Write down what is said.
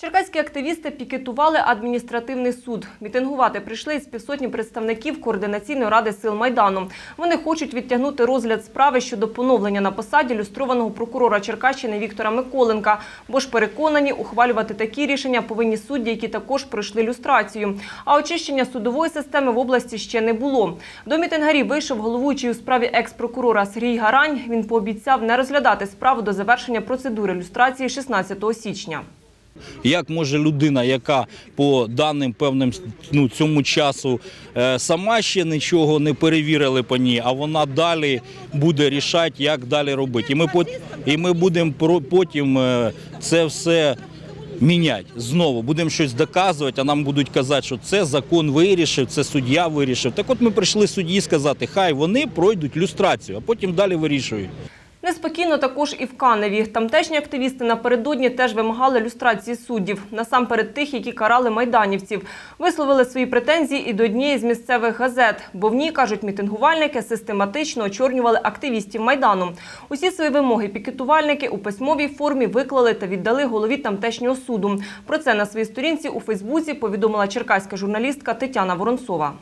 Черкаські активісти пікетували адміністративний суд. Мітингувати прийшли із півсотні представників Координаційної ради сил Майдану. Вони хочуть відтягнути розгляд справи щодо поновлення на посаді люстрованого прокурора Черкащини Віктора Миколенка. Бо ж переконані, ухвалювати такі рішення повинні судді, які також пройшли люстрацію. А очищення судової системи в області ще не було. До мітингарів вийшов головуючий у справі екс-прокурора Сергій Гарань. Він пообіцяв не розглядати справу до завершення процедури люстрації 16 січня. Як може людина, яка по даним певним ну, цьому часу е, сама ще нічого не перевірили по ній, а вона далі буде рішати, як далі робити. І ми, і ми будемо потім е, це все міняти знову. Будемо щось доказувати, а нам будуть казати, що це закон вирішив, це суддя вирішив. Так от ми прийшли судді сказати, хай вони пройдуть люстрацію, а потім далі вирішують. Неспокійно також і в Каневі. Тамтешні активісти напередодні теж вимагали люстрації суддів, насамперед тих, які карали майданівців. Висловили свої претензії і до однієї з місцевих газет, бо в ній, кажуть мітингувальники, систематично очорнювали активістів Майдану. Усі свої вимоги пікетувальники у письмовій формі виклали та віддали голові тамтешнього суду. Про це на своїй сторінці у Фейсбуці повідомила черкаська журналістка Тетяна Воронцова.